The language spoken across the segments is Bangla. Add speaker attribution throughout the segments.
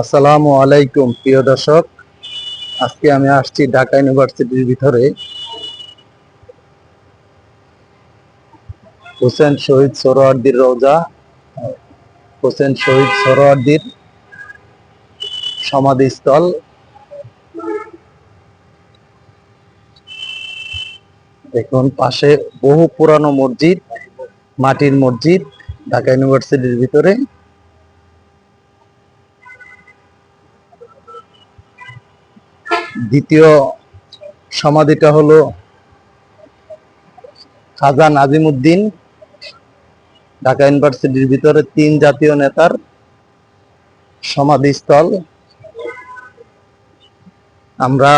Speaker 1: আসসালামু আলাইকুম, প্রিয় দর্শক। আজকে আমি আসছি ঢাকা ইউনিভার্সিটির ভিতরে। হোসেন শহীদ সোহরাওয়ার্দীর রোজা হোসেন শহীদ সোহরাওয়ার্দীর সমাধিস্থল। দেখুন পাশে বহু পুরানো মসজিদ, মাটির মসজিদ ঢাকা ইউনিভার্সিটির ভিতরে। দ্বিতীয় সমাধিটা হলো খাজা নাজিমুদ্দিন, ঢাকা ইউনিভার্সিটির ভিতরে তিন জাতীয় নেতার সমাধিস্থল। আমরা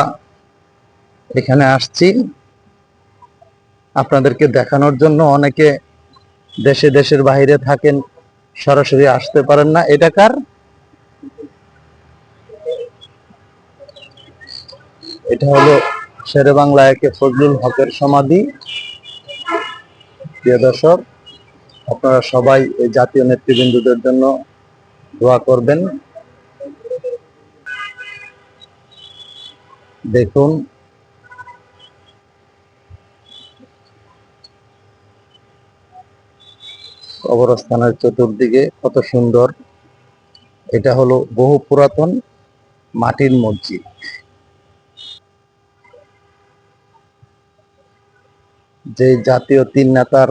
Speaker 1: এখানে আসছি। আপনাদেরকে দেখানোর জন্য অনেকে দেশে দেশের বাইরে থাকেন, সরাসরি আসতে পারেন না। এটা কার? এটা হলো শেরে বাংলা একে ফজলুল হকের সমাধি। প্রিয় দর্শক, আপনারা সবাই এই জাতীয় নেতৃবৃন্দদের জন্য দোয়া করবেন। দেখুন, কবরস্থানের চতুর্দিকে কত সুন্দর। এটা হলো বহু পুরাতন মাটির মসজিদ। যে জাতীয় তিন নেতার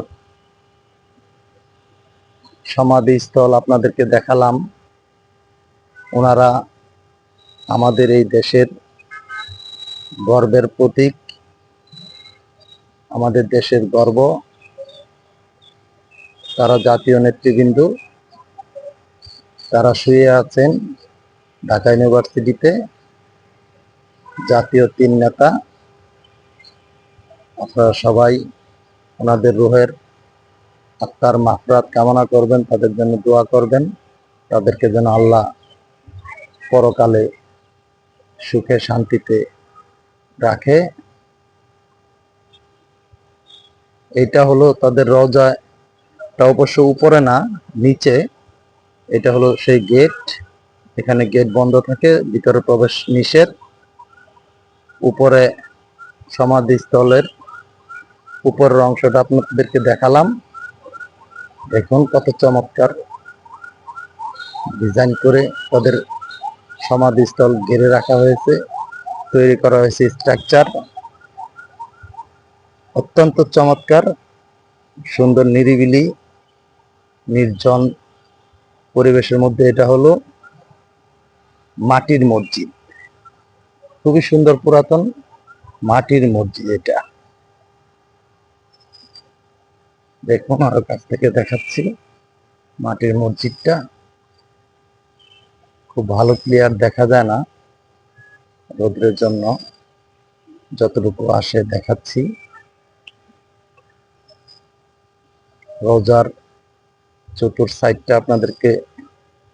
Speaker 1: সমাধিস্থল আপনাদেরকে দেখালাম, ওনারা আমাদের এই দেশের গর্বের প্রতীক, আমাদের দেশের গর্ব। তারা জাতীয় নেতৃবৃন্দ, তারা শুয়ে আছেন ঢাকা ইউনিভার্সিটিতে। জাতীয় তিন নেতা আপনারা সবাই ওনাদের রুহের আত্মার মাফরাত কামনা করবেন, তাদের জন্য দোয়া করবেন। তাদেরকে যেন আল্লাহ পরকালে সুখে শান্তিতে রাখে। এটা হলো তাদের রজা এটা অবশ্য উপরে না, নিচে। এটা হলো সেই গেট, এখানে গেট বন্ধ থাকে, ভিতরে প্রবেশ নিষেধ। উপরে সমাধিস্থলের উপরের অংশটা আপনাদেরকে দেখালাম। দেখুন কত চমৎকার ডিজাইন করে তাদের সমাধিস্থল ঘিরে রাখা হয়েছে, তৈরি করা হয়েছে স্ট্রাকচার। অত্যন্ত চমৎকার, সুন্দর নিরিবিলি, নির্জন পরিবেশের মধ্যে এটা হলো মাটির মসজিদ। খুবই সুন্দর পুরাতন মাটির মসজিদ এটা। দেখুন আরও কাছ থেকে দেখাচ্ছি। মাটির মসজিদটা খুব ভালো ক্লিয়ার দেখা যায় না রোদ্রের জন্য। যতটুকু আসে দেখাচ্ছি। রোজার চতুর সাইডটা আপনাদেরকে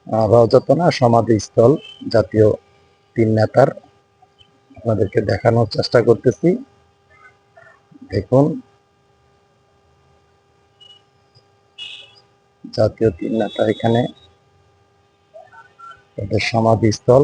Speaker 1: আহ, রওজা তো না সমাধিস্থল জাতীয় তিন নেতার। আপনাদেরকে দেখানোর চেষ্টা করতেছি। দেখুন জাতীয় তিন নাটা এখানে তাদের সমাধিস্থল।